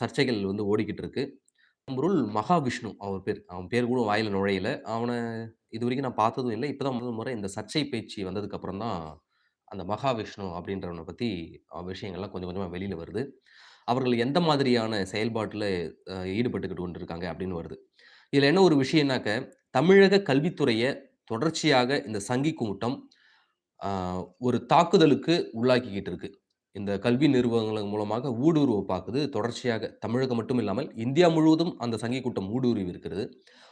சர்ச்சைகள் வந்து ஓடிக்கிட்டு இருக்கு. அம்பருள் மகாவிஷ்ணு அவர் பேர். அவன் பேர் கூட வாயில நுழையல. அவனை இது வரைக்கும் நான் பார்த்ததும் இல்லை இப்ப தான் முதல் முறை இந்த சர்ச்சை பேச்சு வந்ததுக்கு அப்புறம் தான், அந்த மகாவிஷ்ணு அப்படின்றவனை பத்தி விஷயங்கள்லாம் கொஞ்சம் கொஞ்சமா வெளியில் வருது. அவர்கள் எந்த மாதிரியான செயல்பாட்டில் ஈடுபட்டுக்கிட்டு கொண்டிருக்காங்க அப்படின்னு வருது. இதில் என்ன ஒரு விஷயம்னாக்க, தமிழக கல்வித்துறையை தொடர்ச்சியாக இந்த சங்கி கூட்டம் ஒரு தாக்குதலுக்கு உள்ளாக்கிக்கிட்டு இருக்கு. இந்த கல்வி நிறுவனங்கள் மூலமாக ஊடுருவ பார்க்குது தொடர்ச்சியாக. தமிழகம் மட்டும் இல்லாமல் இந்தியா முழுவதும் அந்த சங்கி கூட்டம் ஊடுருவி இருக்கிறது.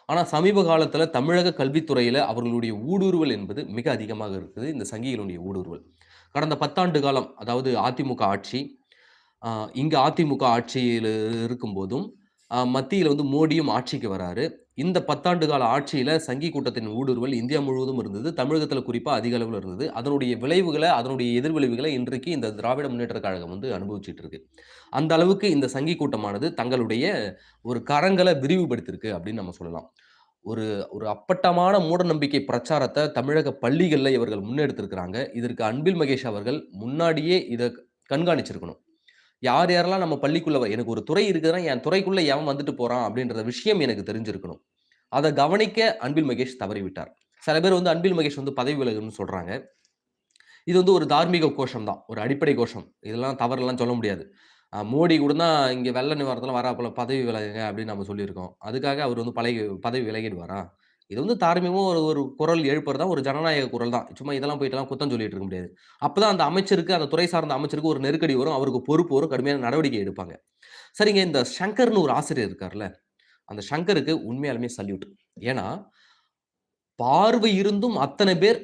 ஆனால் சமீப காலத்தில் தமிழக கல்வித்துறையில் அவர்களுடைய ஊடுருவல் என்பது மிக அதிகமாக இருக்குது. இந்த சங்கிகளுடைய ஊடுருவல். கடந்த பத்தாண்டு காலம் அதாவது அதிமுக ஆட்சி. இங்கே அதிமுக ஆட்சியில் இருக்கும்போதும், மத்தியில் வந்து மோடியும் ஆட்சிக்கு வராரு. இந்த பத்தாண்டு கால ஆட்சியில் சங்கி கூட்டத்தின் ஊடுருவல் இந்தியா முழுவதும் இருந்தது. தமிழகத்தில் குறிப்பாக அதிக அளவில் இருந்தது. அதனுடைய விளைவுகளை அதனுடைய எதிர்விளைவுகளை இன்றைக்கு இந்த திராவிட முன்னேற்ற கழகம் வந்து அனுபவிச்சுட்டு இருக்கு. அந்த அளவுக்கு இந்த சங்கி கூட்டமானது தங்களுடைய ஒரு கரங்களை விரிவுபடுத்தியிருக்கு அப்படின்னு நம்ம சொல்லலாம். ஒரு ஒரு அப்பட்டமான மூடநம்பிக்கை பிரச்சாரத்தை தமிழக பள்ளிகளில் இவர்கள் முன்னெடுத்திருக்கிறாங்க. இதற்கு அன்பில் மகேஷ் அவர்கள் முன்னாடியே இதை கண்காணிச்சிருக்கணும். யார் யாரெல்லாம் நம்ம பள்ளிக்குள்ள எனக்கு ஒரு துறை இருக்குதுன்னா, என் துறைக்குள்ள எவன் வந்துட்டு போறான் அப்படின்ற விஷயம் எனக்கு தெரிஞ்சிருக்கணும். அதை கவனிக்க அன்பில் மகேஷ் தவறிவிட்டார். சில பேர் வந்து அன்பில் மகேஷ் வந்து பதவி விலகுன்னு சொல்றாங்க. இது வந்து ஒரு தார்மீக கோஷம் தான். ஒரு அடிப்படை கோஷம். இதெல்லாம் தவறுலாம் சொல்ல முடியாது. மோடி கூட தான் இங்கே வெள்ள நிவாரணத்தில வராப்புல பதவி விலகுங்க அப்படின்னு நம்ம சொல்லியிருக்கோம். அதுக்காக அவர் வந்து பழகி பதவி விலகிடுவாரா? இது வந்து தார்மீகமா ஒரு ஒரு குரல் எழுப்புறது தான் ஒரு ஜனநாயக குரல் தான். சும்மா இதெல்லாம் போயிட்டுலாம் குத்தம் சொல்லிட்டு இருக்க முடியாது. அப்பதான் அந்த அமைச்சருக்கு, அந்த துறை சார்ந்த அமைச்சருக்கு ஒரு நெருக்கடி வரும். அவருக்கு பொறுப்பு வரும். கடுமையான நடவடிக்கை எடுப்பாங்க. சரிங்க இந்த சங்கர்னு ஒரு ஆசிரியர் இருக்கார்ல. அந்த ஷங்கருக்கு உண்மையாலுமே சல்யூட். ஏன்னா, பார்வை இருந்தும் அத்தனை பேர்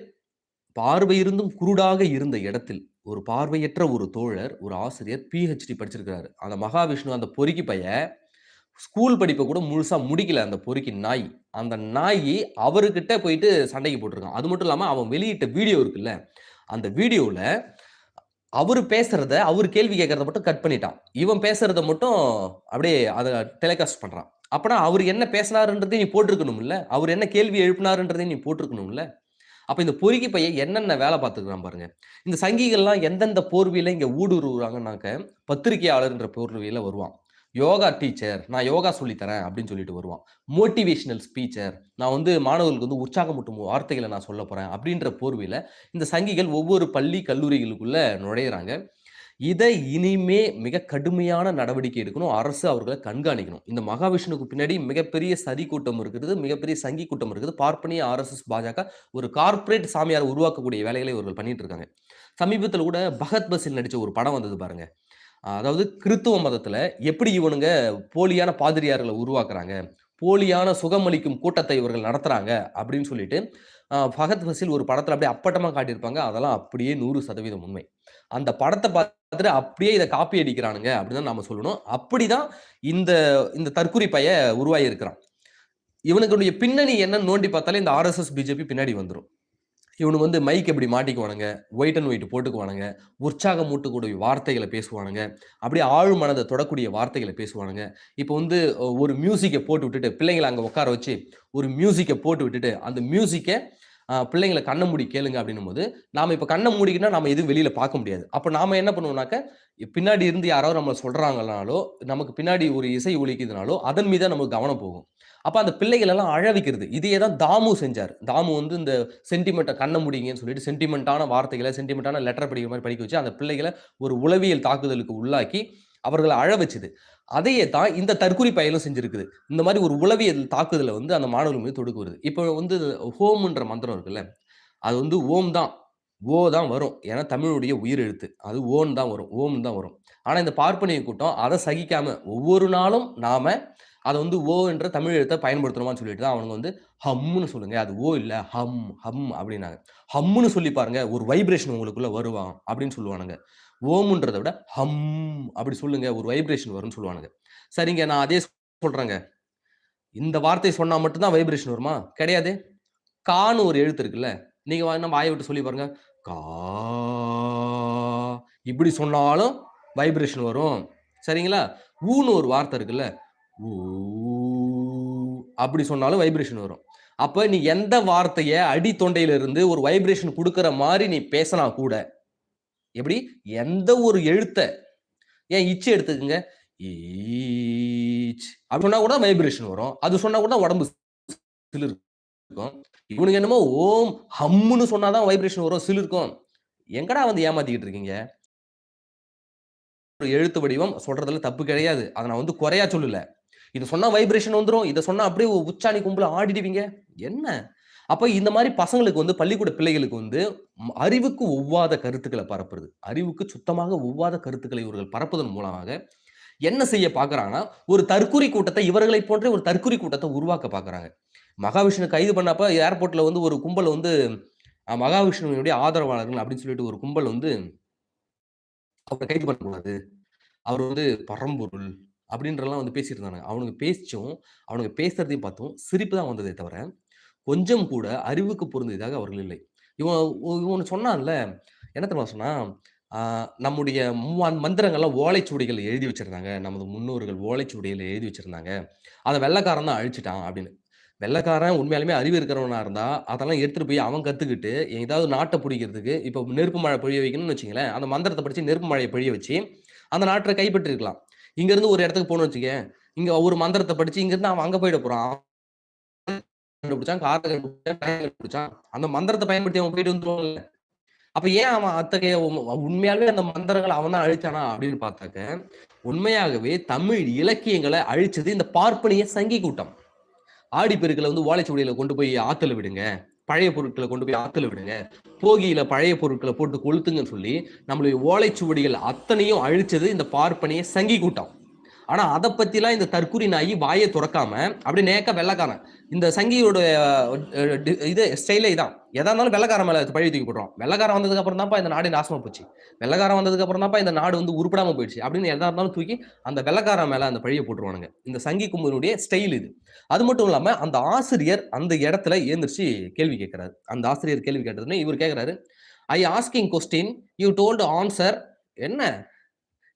பார்வை இருந்தும் குருடாக இருந்த இடத்தில், ஒரு பார்வையற்ற ஒரு தோழர், ஒரு ஆசிரியர் பிஹெச்டி படிச்சிருக்கிறாரு அந்த மகாவிஷ்ணு அந்த பொறுக்கி பையன், ஸ்கூல் படிப்பை கூட முழுசாக முடிக்கல அந்த பொறுக்கி நாய். அந்த நாய் அவர்கிட்ட போயிட்டு சண்டைக்கு போட்டிருக்கான் அது மட்டும் இல்லாமல் அவன் வெளியிட்ட வீடியோ இருக்குல்ல, அந்த வீடியோவில் அவர் பேசுறத, அவர் கேள்வி கேட்கறத மட்டும் கட் பண்ணிட்டான். இவன் பேசுறத மட்டும் அப்படியே அதை டெலிகாஸ்ட் பண்ணுறான் அப்பன்னா அவர் என்ன பேசினாருன்றதையும் நீ போட்டிருக்கணும்ல. அவர் என்ன கேள்வி எழுப்பினாருன்றதையும் நீ போட்டிருக்கணும்ல. அப்போ இந்த பொறுக்கி பையன் என்னென்ன வேலை பார்த்துக்கிறான் பாருங்க. இந்த சங்கிகள்லாம் எந்தெந்த போர்வையில் இங்கே ஊடுருவுறாங்கன்னாக்க, பத்திரிக்கையாளர்ன்ற போர்வையில் வருவான். யோகா டீச்சர், நான் யோகா சொல்லித்தரேன் அப்படின்னு சொல்லிட்டு வருவான். மோட்டிவேஷனல் ஸ்பீச்சர், நான் வந்து மாணவர்களுக்கு வந்து உற்சாகமூட்டும் வார்த்தைகளை நான் சொல்லப் போகிறேன் அப்படின்ற போர்வையில் இந்த சங்கிகள் ஒவ்வொரு பள்ளி, கல்லூரிகளுக்குள்ளே நுழையிறாங்க. இதை இனிமே மிக கடுமையான நடவடிக்கை எடுக்கணும். அரசு அவர்களை கண்காணிக்கணும். இந்த மகாவிஷ்ணுக்கு பின்னாடி மிகப்பெரிய சதி கூட்டம் இருக்குது. மிகப்பெரிய சங்கி கூட்டம் இருக்குது. பார்ப்பனிய ஆர்எஸ்எஸ், பாஜக ஒரு கார்ப்பரேட் சாமியார் உருவாக்கக்கூடிய வேலைகளை இவர்கள் பண்ணிட்டு இருக்காங்க. சமீபத்தில் கூட பகத் பசில் நடித்த ஒரு படம் வந்தது பாருங்க. அதாவது கிறித்துவ மதத்தில் எப்படி இவனுங்க போலியான பாதிரியார்களை உருவாக்குறாங்க. போலியான சுகமளிக்கும் கூட்டத்தை இவர்கள் நடத்துறாங்க அப்படின்னு சொல்லிட்டு, ஃபகத் ஃபசில் ஒரு படத்தில் அப்படியே அப்பட்டமா காட்டியிருப்பாங்க. அதெல்லாம் அப்படியே 100% உண்மை. அந்த படத்தை பார்த்துட்டு அப்படியே இதை காப்பி அடிக்கிறானுங்க அப்படின்னு தான் நாம சொல்லணும். அப்படிதான் இந்த இந்த தற்குறி பையன் உருவாகி இருக்கிறான். இவனுங்களுடைய பின்னணி என்னன்னு நோண்டி பார்த்தாலே இந்த ஆர்எஸ்எஸ், பிஜேபி பின்னாடி வந்துடும் இவனுக்கு வந்து மைக் எப்படி மாட்டிக்குவானுங்க. ஒயிட் அண்ட் ஒயிட் போட்டுக்குவானுங்க. உற்சாகம் மூட்டக்கூடிய வார்த்தைகளை பேசுவானுங்க. அப்படியே ஆழ் மனதை தொடக்கூடிய வார்த்தைகளை பேசுவானுங்க. இப்போ வந்து ஒரு மியூசிக்கை போட்டு விட்டுட்டு, பிள்ளைங்கள அங்கே உட்கார வச்சு, ஒரு மியூசிக்கை போட்டு விட்டுட்டு, அந்த மியூசிக்கை பிள்ளைங்களை பிள்ளைங்கள மூடி கேளுங்க அப்படின்னும்போது, நாம் இப்போ கண்ணை மூடிக்கினா நம்ம எதுவும் வெளியில் பார்க்க முடியாது. அப்போ நாம் என்ன பண்ணுவோம்னாக்க, பின்னாடி இருந்து யாராவது நம்மளை சொல்கிறாங்கனாலோ நமக்கு பின்னாடி ஒரு இசை ஒழிக்குதுனாலோ அதன் மீது தான் நமக்கு கவனம் போகும். அப்போ அந்த பிள்ளைகளெல்லாம் அழவிக்கிறது இதையே தான் தாமு செஞ்சார் தாமு வந்து இந்த சென்டிமெண்ட்டை கண்ண முடியுங்கன்னு சொல்லிட்டு சென்டிமெண்ட்டான வார்த்தைகளை சென்டிமெண்ட்டான லெட்டர் படிக்கிற மாதிரி படிக்க வச்சு, அந்த பிள்ளைகளை ஒரு உளவியல் தாக்குதலுக்கு உள்ளாக்கி, அவர்களை அழ வச்சுது அதையே தான் இந்த தற்குறி பயலும் செஞ்சிருக்குது. இந்த மாதிரி ஒரு உளவியல் தாக்குதலை வந்து அந்த மாணவர்கள் மீது தொடுக்குது. இப்போ வந்து ஹோம்ன்ற மந்திரம் இருக்குல்ல, அது வந்து ஓம் தான். ஓ தான் வரும். ஏன்னா தமிழுடைய உயிர் எழுத்து. அது ஓன் தான் வரும். ஓம் தான் வரும். ஆனால் இந்த பார்ப்பனிய கூட்டம் அதை சகிக்காம ஒவ்வொரு நாளும் நாம அதை வந்து ஓ என்ற தமிழ் எழுத்தை பயன்படுத்தணுமான்னு சொல்லிட்டு தான் அவனுங்க வந்து ஹம்முன்னு சொல்லுங்க. அது ஓ இல்லை ஹம், ஹம் அப்படின்னாங்க. ஹம்முன்னு சொல்லி பாருங்க. ஒரு வைப்ரேஷன் உங்களுக்குள்ள வருவான் அப்படின்னு சொல்லுவானுங்க. ஓமுன்றதை விட ஹம் அப்படி சொல்லுங்க. ஒரு வைப்ரேஷன் வரும்னு சொல்லுவானுங்க. சரிங்க நான் அதே சொல்றேங்க. இந்த வார்த்தை சொன்னா மட்டும்தான் வைப்ரேஷன் வருமா? கிடையாது. கான்னு ஒரு எழுத்து இருக்குல்ல. நீங்க நம்ம ஆய விட்டு சொல்லி பாருங்க. கா இப்படி சொன்னாலும் வைப்ரேஷன் வரும். சரிங்களா? ஊன்னு ஒரு வார்த்தை இருக்குல்ல. அப்படி சொன்னாலும் வைப்ரேஷன் வரும். அப்ப நீ எந்த வார்த்தைய அடி தொண்டையில இருந்து ஒரு வைப்ரேஷன் கொடுக்கற மாதிரி நீ பேசினா கூட, எப்படி? எந்த ஒரு எழுத்த ஏன் இச்சு எடுத்துக்கங்க. ஈச் அப்படி சொன்னா கூட வைப்ரேஷன் வரும். அது சொன்னா கூட உடம்பு சிலிருக்கும் இவனுக்கு என்னமோ ஓம் ஹம்முன்னு சொன்னாதான் வைப்ரேஷன் வரும் சிலிருக்கும் எங்கடா வந்து ஏமாத்திக்கிட்டு இருக்கீங்க? ஒரு எழுத்து வடிவம் சொல்றதுல தப்பு கிடையாது. அதை நான் வந்து குறையா சொல்லல. இது சொன்னா வைப்ரேஷன் வந்துடும் இதை சொன்னா அப்படியே உச்சாணி கும்பல ஆடிடுவீங்க. என்ன? அப்ப இந்த மாதிரி பசங்களுக்கு வந்து பள்ளிக்கூட பிள்ளைகளுக்கு வந்து அறிவுக்கு ஒவ்வாத கருத்துக்களை பரப்புறது. அறிவுக்கு சுத்தமாக ஒவ்வாத கருத்துக்களை இவர்கள் பரப்புவதன் மூலமாக என்ன செய்ய பாக்குறாங்கன்னா ஒரு தற்குறி கூட்டத்தை இவர்களை போன்ற ஒரு தற்குறி கூட்டத்தை உருவாக்க பாக்குறாங்க. மகாவிஷ்ணு கைது பண்ணப்ப ஏர்போர்ட்ல வந்து ஒரு கும்பல் வந்து மகாவிஷ்ணுவினுடைய ஆதரவாளர்கள் அப்படின்னு சொல்லிட்டு ஒரு கும்பல் வந்து அவரை கைது பண்ணக்கூடாது. அவர் வந்து பரம்பொருள். அப்படின்றலாம் வந்து பேசிட்டு இருந்தாங்க அவனுக்கு பேச்சும் அவனுக்கு பேசுறதையும் பார்த்தும் சிரிப்பு தான் வந்ததே தவிர கொஞ்சம் கூட அறிவுக்கு பொருந்தியதாக அவர்கள் இல்லை. இவன் இவன் சொன்னான்ல என்ன தெரியுமா சொன்னா நம்முடைய மந்திரங்கள்லாம் ஓலைச்சுவடிகள் எழுதி வச்சிருந்தாங்க. நமது முன்னோர்கள் ஓலைச்சுவடிகள் எழுதி வச்சிருந்தாங்க. அதை வெள்ளைக்காரன் தான் அழிச்சிட்டான் அப்படின்னு. வெள்ளைக்காரன் உண்மையாலுமே அறிவு இருக்கிறவனா இருந்தா அதெல்லாம் எடுத்துட்டு போய் அவன் கத்துக்கிட்டு ஏதாவது நாட்டை பிடிக்கிறதுக்கு இப்போ நெருப்பு மழை பொழிய வைக்கணும்னு வச்சுங்களேன் அந்த மந்திரத்தை படிச்சு நெருப்பு மழையை பொழிய வச்சு அந்த நாட்டை கைப்பற்றிருக்கலாம். இங்க இருந்து ஒரு இடத்துக்கு போகணும்னு வச்சுக்க இங்க ஒரு மந்திரத்தை படிச்சு இங்க இருந்து அவன் அங்க போயிட போறான். கண்டுபிடிச்சான் கண்டுபிடிச்சான் கண்டுபிடிச்சான். அந்த மந்திரத்தை பயன்படுத்தி அவன் போயிட்டு வந்துருவான்ல. அப்ப ஏன் அவன் அத்தகைய உண்ம- அந்த மந்திரங்களை அவன் தான் அழிச்சானா அப்படின்னு பார்த்தாக்க உண்மையாகவே தமிழ் இலக்கியங்களை அழிச்சது இந்த பார்ப்பனிய சங்கி கூட்டம். ஆடிப்பெருக்கில் வந்து ஓலைச்சுவடியில கொண்டு போய் ஆத்துல விடுங்க. பழைய பொருட்களை கொண்டு போய் ஆத்துல விடுங்க. போகியில பழைய பொருட்களை போட்டு கொளுத்துங்கன்னு சொல்லி நம்மளுடைய ஓலைச்சுவடிகள் அத்தனையும் அழிச்சது இந்த பார்ப்பனிய சங்கி கூட்டம் ஆனா அதை பத்திலாம் இந்த தற்கூரி நாயி வாயை துறக்காம அப்படி நேக்க வெள்ளக்காரன் இந்த சங்கியோட இது ஸ்டைலே இதான். எதா இருந்தாலும் வெள்ளக்காரன் மேல பழி தூக்கி போடுறோம் வெள்ளக்காரன் வந்ததுக்கு அப்புறம் தான்ப்பா இந்த நாடு நாசமா போச்சு. வெள்ளக்காரன் வந்ததுக்கு அப்புறம் தான்ப்பா இந்த நாடு வந்து உருப்படாம போயிடுச்சு. அப்படின்னு எதா இருந்தாலும் தூக்கி அந்த வெள்ளக்காரன் மேல அந்த பழியை போட்டுருவானுங்க. இந்த சங்கி கும்பனுடைய ஸ்டைல் இது. அது மட்டும் இல்லாம அந்த ஆசிரியர் அந்த இடத்துல ஏந்திரிச்சு கேள்வி கேட்கிறாரு அந்த ஆசிரியர் கேள்வி கேட்டதுன்னு இவர் கேட்கிறாரு I asking question you told answer என்ன?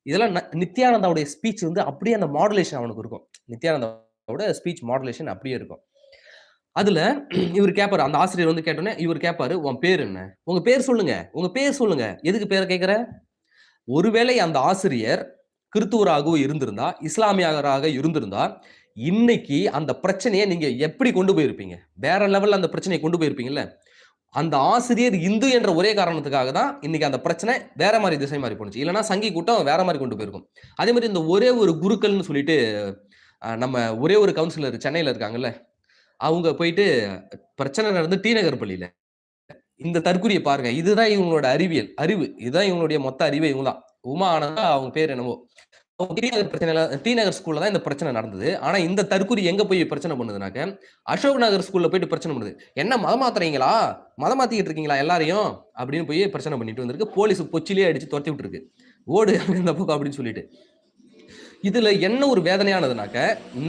இதெல்லாம் ந- நித்யானந்தாவுடைய ஸ்பீச் வந்து அப்படியே அந்த மாடுலேஷன் அவனுக்கு இருக்கும். நித்யானந்தாவோட ஸ்பீச் மாடுலேஷன் அப்படியே இருக்கும். அதுல இவர் கேட்பாரு அந்த ஆசிரியர் வந்து கேட்டோன்னே இவர் கேட்பாரு உன் பேர் என்ன? உங்க பேர் சொல்லுங்க. உங்க பேர் சொல்லுங்க. எதுக்கு பேரை கேட்கிற ஒருவேளை அந்த ஆசிரியர் கிறித்துவராகவும் இருந்திருந்தா இஸ்லாமியராக இருந்திருந்தா இன்னைக்கு அந்த பிரச்சனையை நீங்க எப்படி கொண்டு போயிருப்பீங்க? வேற லெவல்ல அந்த பிரச்சனையை கொண்டு போயிருப்பீங்கல்ல? அந்த ஆசிரியர் இந்து என்ற ஒரே காரணத்துக்காக தான் இன்னைக்கு அந்த பிரச்சனை வேற மாதிரி திசை மாறி போணுச்சு. இல்லைன்னா சங்கி கூட்டம் வேற மாதிரி கொண்டு போயிருக்கும். அதே மாதிரி இந்த ஒரே ஒரு குருக்கள்னு சொல்லிட்டு நம்ம ஒரே ஒரு கவுன்சிலர் சென்னையில இருக்காங்கல்ல அவங்க போயிட்டு பிரச்சனை நடந்து டி நகர் பள்ளியில. இந்த தற்குறியை பாருங்க இதுதான் இவங்களோட அறிவியல் அறிவு. இதுதான் இவங்களுடைய மொத்த அறிவு இவங்க தான். உமா ஆனந்தா அவங்க பேர் என்னவோ. டி நகர் பிரச்சனை டி நகர் ஸ்கூல்ல தான் இந்த பிரச்சனை நடந்தது. ஆனா இந்த தற்குறி எங்க போய் பிரச்சனை பண்ணுதுனாக்க அசோக் நகர் ஸ்கூல்ல போயிட்டு பிரச்சனை பண்ணுது. என்ன மதம் மாத்துறீங்களா? மதம் மாத்திக்கிட்டு இருக்கீங்களா எல்லாரையும்? அப்படின்னு போய் பிரச்சனை பண்ணிட்டு வந்திருக்கு. போலீஸ் பொச்சிலே அடிச்சு துரத்தி விட்டுருக்கு. ஓடு இந்த பக்கம் அப்படின்னு சொல்லிட்டு. இதுல என்ன ஒரு வேதனையானதுனாக்க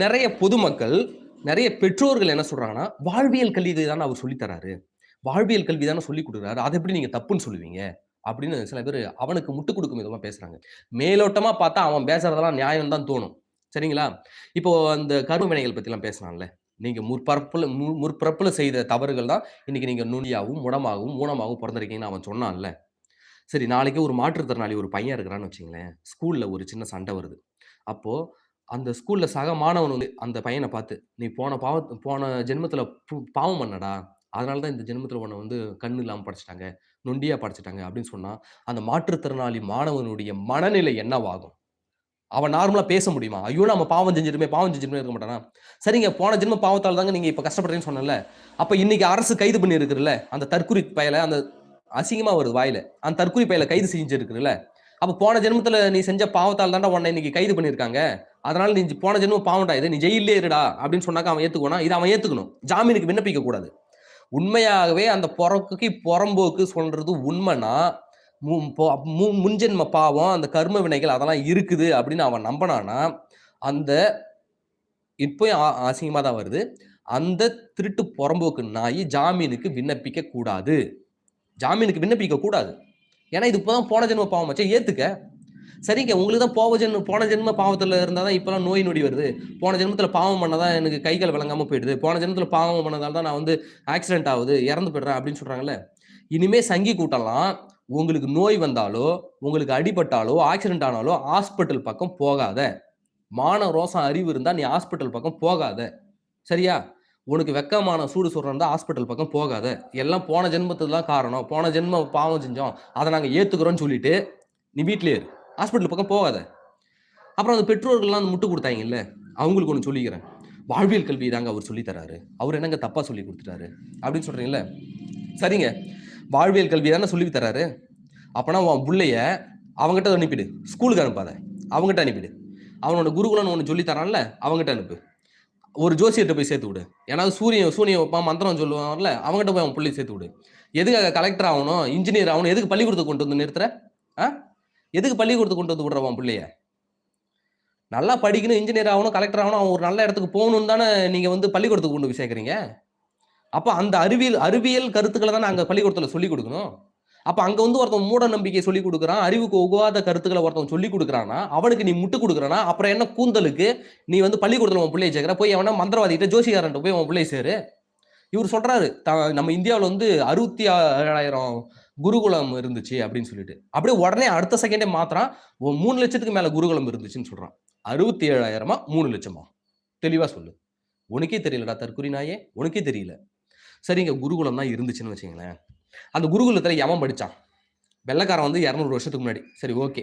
நிறைய பொதுமக்கள் நிறைய பெற்றோர்கள் என்ன சொல்றாங்கன்னா வாழ்வியல் கல்வி தானே அவர் சொல்லித்தராரு வாழ்வியல் கல்வி தானே சொல்லி கொடுக்குறாரு. அதை எப்படி நீங்க தப்புன்னு சொல்லுவீங்க? அப்படின்னு சில பேர் அவனுக்கு முட்டு கொடுக்கும் விதமா பேசுறாங்க. மேலோட்டமா பார்த்தா அவன் பேசுறதெல்லாம் நியாயம் தான் தோணும். சரிங்களா? இப்போ அந்த கரும வினைகள் பத்திலாம் பேசுனான்ல நீங்க முற்பரப்புல மு- முற்பரப்பில் செய்த தவறுகள் தான் இன்னைக்கு நீங்க நுனியாகவும் முடமாகவும் ஊனமாகவும் பிறந்திருக்கீங்கன்னு அவன் சொன்னான்ல. சரி நாளைக்கு ஒரு மாற்றுத்திறனாளி ஒரு பையன் இருக்கிறான்னு வச்சுங்களேன் ஸ்கூல்ல ஒரு சின்ன சண்டை வருது. அப்போ அந்த ஸ்கூல்ல சக மாணவன் வந்து அந்த பையனை பார்த்து நீ போன பாவ போன ஜென்மத்துல பு- பாவம் பண்ணடா. அதனால தான் இந்த ஜென்மத்துல உன்னை வந்து கண்ணு இல்லாம படைச்சிட்டாங்க நொண்டியா படைச்சிட்டாங்க. அப்படின்னு சொன்னா அந்த மாற்றுத்திறனாளி மாணவனுடைய மனநிலை என்னவாகும்? அவன் நார்மலா பேச முடியுமா? ஐயோ நம்ம பாவம் செஞ்சிருமே பாவம் செஞ்சிருமே இருக்க மாட்டானா? சரிங்க போன ஜென்ம பாவத்தால் தாங்க நீங்க இப்ப கஷ்டப்படுறீங்கன்னு சொன்னல அப்ப இன்னைக்கு அரசு கைது பண்ணி அந்த தற்குறி பயல அந்த அசிங்கமா வருது வாயில அந்த தற்குறி பயல கைது செஞ்சிருக்குல்ல அப்ப போன ஜென்மத்துல நீ செஞ்ச பாவத்தால் தாண்டா உன்னை இன்னைக்கு கைது பண்ணியிருக்காங்க? அதனால நீ போன ஜென்மம் பாவம்டா இது நீ ஜெயிலே இருடா அப்படின்னு சொன்னாக்க அவன் ஏத்துக்குவானா? இதை அவன் ஏத்துக்கணும். ஜாமீனுக்கு விண்ணப்பிக்க கூடாது. உண்மையாகவே அந்த புறக்கு புறம்போக்கு சொல்றது உண்மைனா மு- முன்ஜென்ம பாவம் அந்த கர்ம வினைகள் அதெல்லாம் இருக்குது அப்படின்னு அவன் நம்பினானா அந்த இப்பயும் ஆ- தான் வருது. அந்த திருட்டு புறம்போக்கு நாய் ஜாமீனுக்கு விண்ணப்பிக்க கூடாது. ஜாமீனுக்கு விண்ணப்பிக்க கூடாது. ஏன்னா இது இப்போதான் போன ஜென்ம பாவம் வச்சா ஏத்துக்க. சரிங்க உங்களுக்கு தான் போக ஜென்ம போன ஜென்ம பாவத்தில் இருந்தால் தான் இப்போலாம் நோய் நொடி வருது. போன ஜென்மத்தில் பாவம் பண்ணதான் எனக்கு கை கால் போயிடுது. போன ஜென்மத்தில் பாவம் பண்ணதால் தான் நான் வந்து ஆக்சிடென்ட் ஆகுது இறந்து போயிடுறேன் அப்படின்னு சொல்கிறாங்கல்ல இனிமே சங்கி கூட்டலாம் உங்களுக்கு நோய் வந்தாலோ உங்களுக்கு அடிபட்டாலோ ஆக்சிடென்ட் ஆனாலோ ஹாஸ்பிட்டல் பக்கம் போகாத. மான ரோசம் அறிவு இருந்தால் நீ ஹாஸ்பிட்டல் பக்கம் போகாத. சரியா? உனக்கு வெக்கமான சூடு சொல்றா இருந்தால் ஹாஸ்பிட்டல் பக்கம் போகாத. எல்லாம் போன ஜென்மத்துக்கு தான் காரணம். போன ஜென்ம பாவம் செஞ்சோம். அதை நாங்கள் ஏற்றுக்கிறோன்னு சொல்லிட்டு நீ வீட்டிலேயே இரு. ஹாஸ்பிட்டல் பக்கம் போகாத. அப்புறம் அந்த பெற்றோர்கள்லாம் அந்த முட்டு கொடுத்தாங்கல்ல அவங்களுக்கு ஒன்று சொல்லிக்கிறேன். வாழ்வியல் கல்வி தாங்க அவர் சொல்லித்தராரு அவர் என்னங்க தப்பாக சொல்லி கொடுத்துட்டாரு? அப்படின்னு சொல்கிறீங்களே சரிங்க. வாழ்வியல் கல்வி தானே சொல்லி தராரு? அப்பனா உன் பிள்ளைய அவங்ககிட்ட அனுப்பிடு. ஸ்கூலுக்கு அனுப்பாத. அவங்ககிட்ட அனுப்பிடு. அவனோட குருகுலன்னு ஒன்று சொல்லி தரான்ல அவங்ககிட்ட அனுப்பு. ஒரு ஜோசியர்கிட்ட போய் சேர்த்து விடு. ஏன்னா சூரியன் சூரியன் வைப்பான் மந்திரம் சொல்லுவாங்கல்ல அவங்ககிட்ட போய் அவன் பிள்ளை சேர்த்து விடு. எதுக்காக கலெக்டர் ஆகணும் இன்ஜினியர் ஆகணும் எதுக்கு பள்ளிக்கூடத்துக்கு கொண்டு வந்து நிறுத்துற? ஆ? எதுக்கு பள்ளிக்கூடத்துக்கு கொண்டு வந்து விடுறவன் பிள்ளைய? நல்லா படிக்கணும் இன்ஜினியர் ஆகணும் கலெக்டர் ஆகணும் அவன் ஒரு நல்ல இடத்துக்கு போகணும்னு தானே நீங்கள் வந்து பள்ளிக்கூடத்துக்கு கொண்டு போய் சேர்க்குறீங்க? அப்போ அந்த அறிவியல் அறிவியல் கருத்துக்களை தானே அங்கே பள்ளிக்கூடத்தில் சொல்லிக் கொடுக்கணும். அப்போ அங்கே வந்து ஒருத்தன் மூட நம்பிக்கை சொல்லிக் கொடுக்குறான் அறிவுக்கு உகவாத கருத்துக்களை ஒருத்தன் சொல்லிக் கொடுக்குறான்னா அவனுக்கு நீ முட்டு கொடுக்குறானா அப்புறம் என்ன கூந்தலுக்கு நீ வந்து பள்ளிக்கூடத்தில் உன் பிள்ளையை சேர்க்குற? போய் அவனா மந்திரவாதிகிட்ட ஜோசிகாரன்ட்ட போய் உன் பிள்ளையை சேரு. இவர் சொல்கிறாரு த- நம்ம இந்தியாவில் வந்து அறுபத்தி ஏழாயிரம் குருகுலம் இருந்துச்சு அப்படின்னு சொல்லிட்டு. அப்படியே உடனே அடுத்த செகண்டே மாத்திரம் மூணு லட்சத்துக்கு மேலே குருகுலம் இருந்துச்சுன்னு சொல்கிறான் அறுபத்தி ஏழாயிரமா மூணு லட்சமா? தெளிவாக சொல்லு. உனக்கே தெரியலடா தற்குறி நாயே. உனக்கே தெரியல. சரிங்க குருகுலம் தான் இருந்துச்சுன்னு வச்சுங்களேன் அந்த குருகுலத்தில் எவன் படித்தான் வெள்ளைக்காரன் வந்து இரநூறு வருஷத்துக்கு முன்னாடி. சரி ஓகே.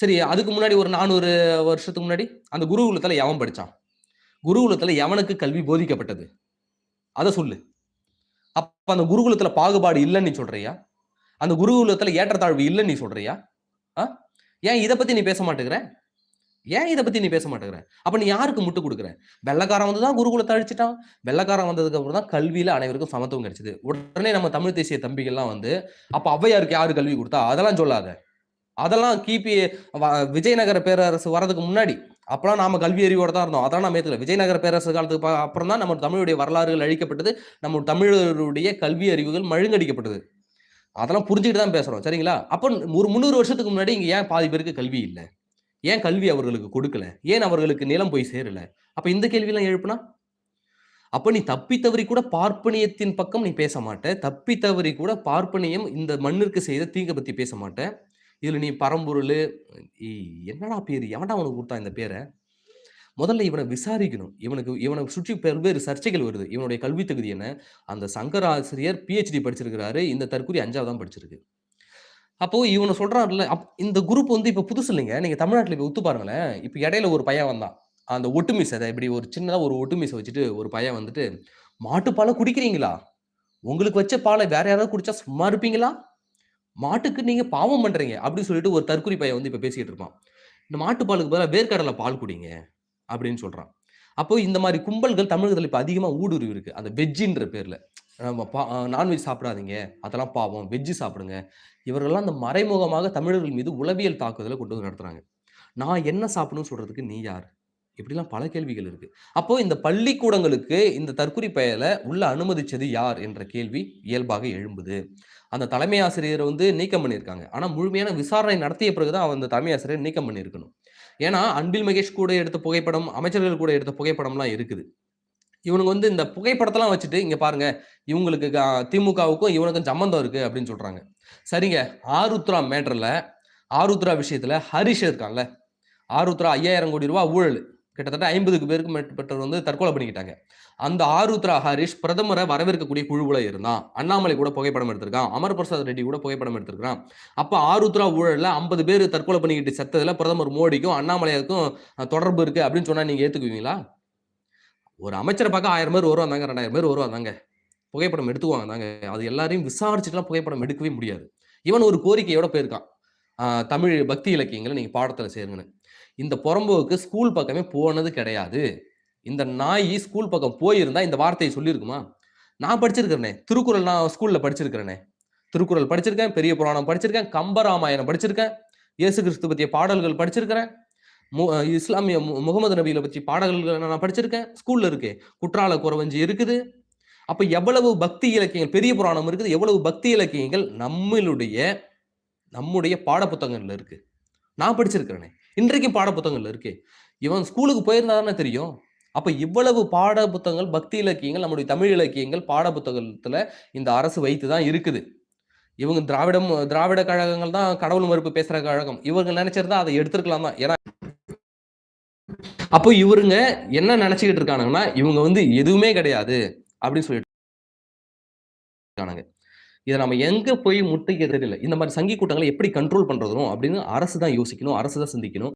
சரி அதுக்கு முன்னாடி ஒரு நானூறு வருஷத்துக்கு முன்னாடி அந்த குருகுலத்தில் எவன் படித்தான் குருகுலத்தில் எவனுக்கு கல்வி போதிக்கப்பட்டது? அதை சொல்லு. அப்போ அந்த குருகுலத்தில் பாகுபாடு இல்லைன்னு நீ சொல்கிறியா அந்த குருகுலத்துல ஏற்றத்தாழ்வு இல்லைன்னு நீ சொல்றியா? ஆ? ஏன் இதை பத்தி நீ பேச மாட்டேங்கிற? ஏன் இதை பத்தி நீ பேச மாட்டேங்கிற? அப்ப நீ யாருக்கு முட்டு கொடுக்குற? வெள்ளக்காரன் வந்து தான் குருகுலத்தை அழிச்சிட்டான். வெள்ளக்காரன் வந்ததுக்கு அப்புறம் தான் கல்வியில அனைவருக்கும் சமத்துவம் கிடைச்சது. உடனே நம்ம தமிழ் தேசிய தம்பிகள்லாம் வந்து அப்ப ஔவையாருக்கு யாரு கல்வி கொடுத்தா? அதெல்லாம் சொல்லாத. அதெல்லாம் கிபி விஜயநகர பேரரசு வரதுக்கு முன்னாடி அப்பெல்லாம் நாம கல்வி அறிவோட தான் இருந்தோம். அதெல்லாம் நம்ம ஏத்துக்கல. விஜயநகர பேரரசு காலத்துக்கு அப்புறம் தான் நம்ம தமிழுடைய வரலாறுகள் அழிக்கப்பட்டது நம்ம தமிழருடைய கல்வி அறிவுகள் மழுங்கடிக்கப்பட்டது. அதெல்லாம் புரிஞ்சுக்கிட்டு தான் பேசுகிறோம் சரிங்களா? அப்போ ஒரு முந்நூறு வருஷத்துக்கு முன்னாடி இங்கே ஏன் பாதி பேருக்கு கல்வி இல்லை? ஏன் கல்வி அவர்களுக்கு கொடுக்கல? ஏன் அவர்களுக்கு நிலம் போய் சேரல? அப்போ இந்த கேள்வியெல்லாம் எழுப்புனா? அப்போ நீ தப்பி தவறி கூட பார்ப்பனியத்தின் பக்கம் நீ பேச மாட்ட. தப்பி தவறி கூட பார்ப்பனியம் இந்த மண்ணிற்கு செய்த தீங்க பற்றி பேச மாட்ட. இதில் நீ பரம்பொருள் என்னடா பேர்? எவன்டா உனக்கு கொடுத்தா இந்த பேரை? முதல்ல இவனை விசாரிக்கணும். இவனுக்கு இவனை சுற்றி பல்வேறு சர்ச்சைகள் வருது. இவனுடைய கல்வி தகுதி என்ன? அந்த சங்கர் ஆசிரியர் பிஹெச்டி படிச்சிருக்கிறாரு. இந்த தற்கூரி அஞ்சாவது தான் படிச்சிருக்கு. அப்போ இவனை சொல்றான்ல அப் இந்த குரூப் வந்து இப்ப புதுசு இல்லைங்க. நீங்க தமிழ்நாட்டில் இப்போ ஒத்து பாருங்களேன். இப்போ இடையில ஒரு பையன் வந்தான். அந்த ஒட்டுமிஸ் அதை இப்படி ஒரு சின்னதாக ஒரு ஒட்டுமிஸ் வச்சுட்டு ஒரு பையன் வந்துட்டு மாட்டுப்பாலை குடிக்கிறீங்களா? உங்களுக்கு வச்ச பாலை வேற யாராவது குடிச்சா சும்மா இருப்பீங்களா? மாட்டுக்கு நீங்க பாவம் பண்றீங்க. அப்படின்னு சொல்லிட்டு ஒரு தற்கூரி பையன் வந்து இப்ப பேசிட்டு இருப்பான். இந்த மாட்டுப்பாலுக்கு பதிலாக வேர்க்கடலை பால் குடிங்க. அப்படின்னு சொல்றான். அப்போ இந்த மாதிரி கும்பல்கள் தமிழகத்தில் இப்போ அதிகமாக ஊடுருவி இருக்கு. அந்த வெஜ்ஜின்ற பேர்ல. நம்ம பா நான்வெஜ் சாப்பிடாதீங்க. அதெல்லாம் பாவம். வெஜ்ஜு சாப்பிடுங்க. இவர்கள்லாம் அந்த மறைமுகமாக தமிழர்கள் மீது உளவியல் தாக்குதலை கொண்டு வந்து நடத்துறாங்க. நான் என்ன சாப்பிடணும்னு சொல்றதுக்கு நீ யார்? இப்படிலாம் பல கேள்விகள் இருக்கு. அப்போ இந்த பள்ளிக்கூடங்களுக்கு இந்த தற்குறி பெயரை உள்ள அனுமதிச்சது யார் என்ற கேள்வி இயல்பாக எழும்புது. அந்த தலைமை ஆசிரியரை வந்து நீக்கம் பண்ணியிருக்காங்க. ஆனால் முழுமையான விசாரணை நடத்திய பிறகுதான் அவன் அந்த தலைமை ஆசிரியர் நீக்கம் பண்ணியிருக்கணும். ஏன்னா அன்பில் மகேஷ் கூட எடுத்த புகைப்படம் அமைச்சர்கள் கூட எடுத்த புகைப்படம்லாம் இருக்குது. இவனுங்க வந்து இந்த புகைப்படத்தெல்லாம் வச்சுட்டு இங்க பாருங்க இவங்களுக்கு க- திமுகவுக்கும் இவனுக்கும் சம்பந்தம் இருக்கு அப்படின்னு சொல்றாங்க. சரிங்க ஆருத்ரா மேட்டர்ல ஆருத்ரா விஷயத்துல ஹரிஷ் இருக்கான்ல. ஆருத்ரா ஐயாயிரம் கோடி ரூபாய் ஊழல். கிட்டத்தட்ட ஐம்பதுக்கு பேருக்கு மேற்பட்டவர் வந்து தற்கொலை பண்ணிக்கிட்டாங்க. அந்த ஆருத்ரா ஹரிஷ் பிரதமரை வரவேற்கக்கூடிய குழுவுல இருந்தான். அண்ணாமலை கூட புகைப்படம் எடுத்திருக்கான். அமர் பிரசாத் ரெட்டி கூட புகைப்படம் எடுத்திருக்கான் அப்ப ஆருத்ரா ஊழல்ல ஐம்பது பேர் தற்கொலை பண்ணிக்கிட்டு செத்ததுல பிரதமர் மோடிக்கும் அண்ணாமலையாருக்கும் தொடர்பு இருக்கு அப்படின்னு சொன்னா நீங்க ஏத்துக்குவீங்களா? ஒரு அமைச்சரை பார்க்க ஆயிரம் பேர் வருவாங்க ரெண்டாயிரம் பேர் வருவாங்க புகைப்படம் எடுத்துக்குவாங்க தாங்க. அது எல்லாரையும் விசாரிச்சுட்டுலாம் புகைப்படம் எடுக்கவே முடியாது. இவன் ஒரு கோரிக்கையோட போயிருக்கான். தமிழ் பக்தி இலக்கியங்களை நீங்க பாடத்துல சேருங்கன்னு. இந்த புறம்போக்கு ஸ்கூல் பக்கமே போனது கிடையாது. இந்த நாய் ஸ்கூல் பக்கம் போயிருந்தா இந்த வார்த்தையை சொல்லியிருக்குமா? நான் படிச்சிருக்கிறேனே. திருக்குறள் நான் ஸ்கூல்ல படிச்சிருக்கிறேனே. திருக்குறள் படிச்சிருக்கேன் பெரிய புராணம் படிச்சிருக்கேன் கம்பராமாயணம் படிச்சிருக்கேன் இயேசு கிறிஸ்து பற்றிய பாடல்கள் படிச்சிருக்கிறேன் மு- இஸ்லாமிய மு- முகமது நபியில பற்றி பாடல்கள் நான் படிச்சிருக்கேன் ஸ்கூல்ல இருக்கு. குற்றால குறவஞ்சி இருக்குது. அப்ப எவ்வளவு பக்தி இலக்கியங்கள் பெரிய புராணம் இருக்குது எவ்வளவு பக்தி இலக்கியங்கள் நம்மளுடைய நம்முடைய பாட புத்தகங்கள்ல இருக்கு. நான் படிச்சிருக்கிறேனே. இன்றைக்கும் பாட புத்தகங்கள் இருக்கு. இவன் ஸ்கூலுக்கு போயிருந்தா தானே தெரியும். அப்ப இவ்வளவு பாட புத்தகங்கள் பக்தி இலக்கியங்கள் நம்முடைய தமிழ் இலக்கியங்கள் பாட புத்தகத்துல இந்த அரசு வைத்து தான் இருக்குது. இவங்க திராவிடம் திராவிட கழகங்கள் தான் கடவுள் மறுப்பு பேசுற கழகம். இவங்க நினைச்சிருந்தா அதை எடுத்திருக்கலாம் தான். ஏன்னா அப்போ இவருங்க என்ன நினைச்சுக்கிட்டு இருக்கானுங்கன்னா இவங்க வந்து எதுவுமே கிடையாது அப்படின்னு சொல்லிட்டு இருக்கானுங்க. இதை நம்ம எங்கே போய் முட்டிக்க தெரியல. இந்த மாதிரி சங்கி கூட்டங்களை எப்படி கண்ட்ரோல் பண்ணுறதும் அப்படின்னு அரசு தான் யோசிக்கணும் அரசு தான் சிந்திக்கணும்.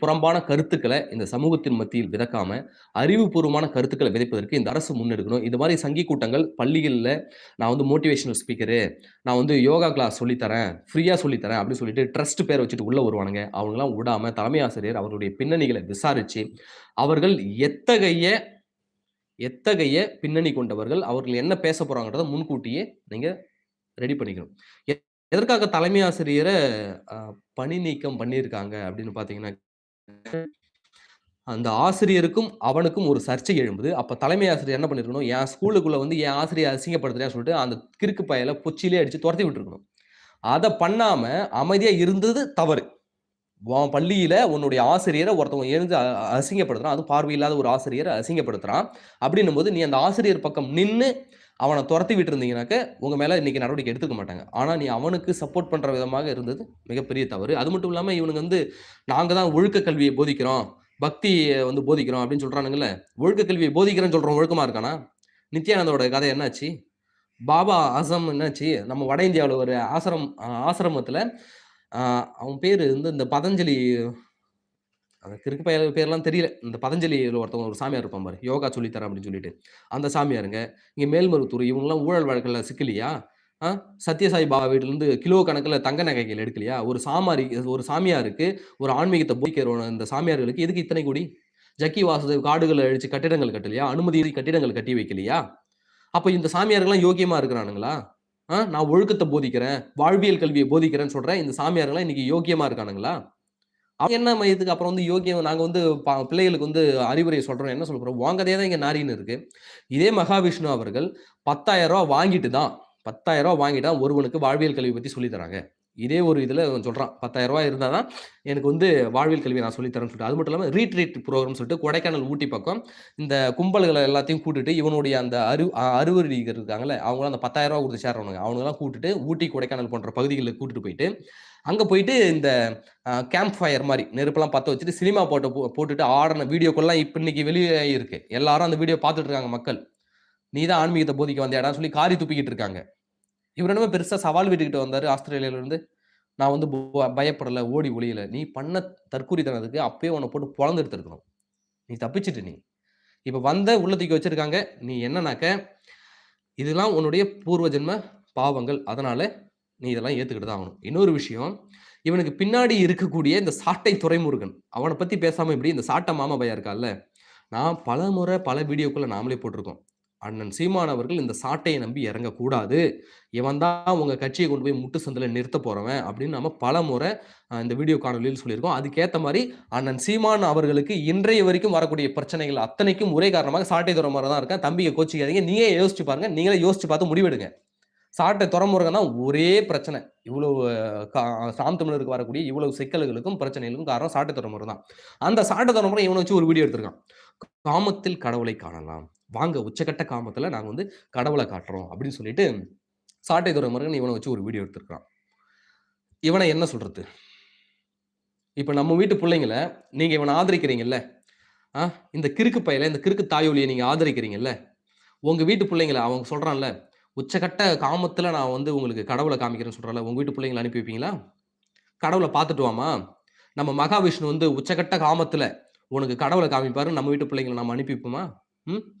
புறம்பான கருத்துக்களை இந்த சமூகத்தின் மத்தியில் விதக்காம அறிவுபூர்வமான கருத்துக்களை விதைப்பதற்கு இந்த அரசு முன்னெடுக்கணும். இந்த மாதிரி சங்கி கூட்டங்கள் பள்ளிகளில் நான் வந்து மோட்டிவேஷனல் ஸ்பீக்கரு நான் வந்து யோகா கிளாஸ் சொல்லித்தரேன் ஃப்ரீயாக சொல்லித்தரேன் அப்படின்னு சொல்லிட்டு ட்ரஸ்ட் பேரை வச்சுட்டு உள்ளே வருவானுங்க. அவங்களாம் விடாம தலைமை ஆசிரியர் அவருடைய பின்னணிகளை விசாரிச்சு அவர்கள் எத்தகைய எத்தகைய பின்னணி கொண்டவர்கள் அவர்கள் என்ன பேச போறாங்கன்றத முன்கூட்டியே நீங்க ரெடி பண்ணிக்கணும். எதற்காக தலைமை ஆசிரியரை பணி நீக்கம் பண்ணியிருக்காங்க அப்படின்னு பார்த்தீங்கன்னா அந்த ஆசிரியருக்கும் அவனுக்கும் ஒரு சர்ச்சை எழும்புது. அப்போ தலைமை ஆசிரியர் என்ன பண்ணிருக்கணும்? என் ஸ்கூலுக்குள்ள வந்து என் ஆசிரியர் அசிங்கப்படுத்துறேன்னு சொல்லிட்டு அந்த கிறுக்கு பயல பொச்சிலே அடிச்சு துரத்தி விட்டுருக்கணும். அதை பண்ணாம அமைதியா இருந்தது தவறு. உன் பள்ளியில உன்னுடைய ஆசிரியரை ஒருத்தவங்க எழுந்து அ- அசிங்கப்படுத்துறான். அதுவும் பார்வையில்லாத ஒரு ஆசிரியரை அசிங்கப்படுத்துறான். அப்படின்னும் போது நீ அந்த ஆசிரியர் பக்கம் நின்று அவனை துரத்தி விட்டு உங்கள் உங்க மேல இன்னைக்கு நடவடிக்கை எடுத்துக்க மாட்டாங்க. ஆனா நீ அவனுக்கு சப்போர்ட் பண்ற விதமாக இருந்தது மிகப்பெரிய தவறு. அது மட்டும் இல்லாம இவனுக்கு வந்து நாங்க தான் ஒழுக்க கல்வியை போதிக்கிறோம். பக்தி வந்து போதிக்கிறோம் அப்படின்னு சொல்றானுங்கல்ல. ஒழுக்க கல்வியை போதிக்கிறேன்னு சொல்றோம் ஒழுக்கமா இருக்கானா? நித்யானந்தோட கதை என்னாச்சு? பாபா ஆசம் என்னாச்சு? நம்ம வட இந்தியாவில் ஒரு ஆசிரம் ஆசிரமத்தில் அவன் பேர் வந்து இந்த பதஞ்சலி அந்த கிறுக்கு பையல பேர்லாம் தெரியல. இந்த பதஞ்சலியில் ஒருத்தவங்க ஒரு சாமியார் இருப்பான் பாரு. யோகா சொல்லித்தரேன் அப்படின்னு சொல்லிட்டு. அந்த சாமியாருங்க இங்கே மேல்மருவத்தூர் இவங்கெல்லாம் ஊழல் வழக்கில் சிக்கலையா? ஆ சத்யசாய் பாபா வீட்டிலேருந்து கிலோ கணக்கில் தங்க நகைகள் எடுக்கலையா? ஒரு சாமாரி ஒரு சாமியாருக்கு ஒரு ஆன்மீகத்தை போதிக்கிற இந்த சாமியார்களுக்கு எதுக்கு இத்தனை கோடி? ஜக்கி வாசுதேவ் காடுகளை அழிச்சு கட்டிடங்கள் கட்டலையா? அனுமதி கட்டிடங்கள் கட்டி வைக்கலையா? அப்போ இந்த சாமியார்கள்லாம் யோக்கியமாக இருக்கிறானுங்களா? நான் ஒழுக்கத்தை போதிக்கிறேன் வாழ்வியல் கல்வியை போதிக்கிறேன்னு சொல்றேன். இந்த சாமியார்கள்லாம் இன்னைக்கு யோக்கியமா இருக்கானுங்களா? அவன் என்ன மையத்துக்கு அப்புறம் வந்து யோகியம் நாங்க வந்து பிள்ளைகளுக்கு வந்து அறிவுரை சொல்றோம். என்ன சொல்ல போறோம்? தான் இங்க நாரின்னு இருக்கு. இதே மகாவிஷ்ணு அவர்கள் பத்தாயிரம் ரூபாய் வாங்கிட்டு தான் பத்தாயிரம் ரூபாய் வாங்கிட்டு தான் ஒருவனுக்கு வாழ்வியல் கல்வி பத்தி சொல்லி தராங்க. இதே ஒரு இதில் அவன் பத்தாயிரம் ரூபாய் இருந்தால் தான் எனக்கு வந்து வாழ்வியல் கல்வி நான் சொல்லி சொல்லிட்டு. அது மட்டும் இல்லாமல் ரீட்ரீட் ப்ரோக்ராம் சொல்லிட்டு கொடைக்கானல் ஊட்டி பக்கம் இந்த கும்பல்களை எல்லாத்தையும் கூட்டுட்டு இவனுடைய அந்த அரு அ- அறுவரிகள் இருக்காங்களே அவங்க அந்த பத்தாயிரம் ரூபா கொடுத்து சேர்றவனுங்க. அவங்களாம் கூட்டுட்டு ஊட்டி கொடைக்கானல் போன்ற பகுதிகளில் கூட்டிட்டு போயிட்டு அங்கே போயிட்டு இந்த கேம்ப் ஃபயர் மாதிரி நெருப்பெல்லாம் பற்ற வச்சுட்டு சினிமா போட்டு போட்டுட்டு ஆடின வீடியோக்கெல்லாம் இப்போ இன்னைக்கு வெளியே இருக்கு. எல்லாரும் அந்த வீடியோ பார்த்துட்டு இருக்காங்க மக்கள். நீ தான் ஆன்மீகத்தை போதிக்க இடம் சொல்லி காரி துப்பிக்கிட்டு இருக்காங்க. இவர் என்னமோ பெருசா சவால் விட்டுக்கிட்டு வந்தாரு ஆஸ்திரேலியாவிலிருந்து. நான் வந்து போ- பயப்படல ஓடி ஒளியல. நீ பண்ண தற்கூரித்தனத்துக்கு அப்பயே உன்னை போட்டு பொழந்து எடுத்துருக்கணும். நீ தப்பிச்சிட்டு நீ. இப்ப வந்த உள்ளத்துக்கு வச்சிருக்காங்க. நீ என்னன்னாக்க இதெல்லாம் உன்னுடைய பூர்வ ஜென்ம பாவங்கள். அதனால நீ இதெல்லாம் ஏத்துக்கிட்டு தான் ஆகணும். இன்னொரு விஷயம் இவனுக்கு பின்னாடி இருக்கக்கூடிய இந்த சாட்டை துறைமுருகன் அவனை பத்தி பேசாம இப்படி இந்த சாட்டை மாமா பையா இருக்கால்ல நான் பல முறை பல வீடியோக்குள்ள நாமளே போட்டிருக்கோம். அண்ணன் சீமான் அவர்கள் இந்த சாட்டையை நம்பி இறங்கக்கூடாது. இவன் தான் உங்கள் கட்சியை கொண்டு போய் முட்டு சந்தையில் நிறுத்த போகிறவன் அப்படின்னு நம்ம பல முறை இந்த வீடியோ காணொலியில் சொல்லியிருக்கோம். அதுக்கேற்ற மாதிரி அண்ணன் சீமான் அவர்களுக்கு இன்றைய வரைக்கும் வரக்கூடிய பிரச்சனைகள் அத்தனைக்கும் ஒரே காரணமாக சாட்டை துறைமுறை தான் இருக்கேன். தம்பியை கோச்சிக்காதீங்க. நீங்களே யோசிச்சு பாருங்க. நீங்களே யோசிச்சு பார்த்து முடிவெடுங்க. சாட்டை துறைமுருகன் தான் ஒரே பிரச்சனை. இவ்வளவு கா- சாம் தமிழருக்கு வரக்கூடிய இவ்வளவு சிக்கல்களுக்கும் பிரச்சனைகளுக்கும் காரணம் சாட்டை துறைமுறை தான். அந்த சாட்டை துறைமுறை இவனை வச்சு ஒரு வீடியோ எடுத்திருக்கான். காமத்தில் கடவுளை காணலாம். வாங்க உச்சக்கட்ட காமத்தில் நாங்கள் வந்து கடவுளை காட்டுறோம் அப்படின்னு சொல்லிட்டு சாட்டை துறைமுருகன் இவனை வச்சு ஒரு வீடியோ எடுத்திருக்கான் இவனை என்ன சொல்கிறது இப்போ நம்ம வீட்டு பிள்ளைங்கள நீங்கள் இவனை ஆதரிக்கிறீங்கல்ல? ஆ இந்த கிறுக்கு பையல இந்த கிறுக்கு தாயொலியை நீங்கள் ஆதரிக்கிறீங்கல்ல? உங்கள் வீட்டு பிள்ளைங்கள அவங்க சொல்கிறான்ல உச்சக்கட்ட காமத்தில் நான் வந்து உங்களுக்கு கடவுளை காமிக்கிறேன்னு சொல்றல உங்கள் வீட்டு பிள்ளைங்களை அனுப்பி வைப்பீங்களா? கடவுளை பார்த்துட்டு வாமா. நம்ம மகாவிஷ்ணு வந்து உச்சக்கட்ட காமத்தில் உனக்கு கடவுளை காமிப்பாரு நம்ம வீட்டு பிள்ளைங்களை நம்ம அனுப்பி வைப்போமா? ம்?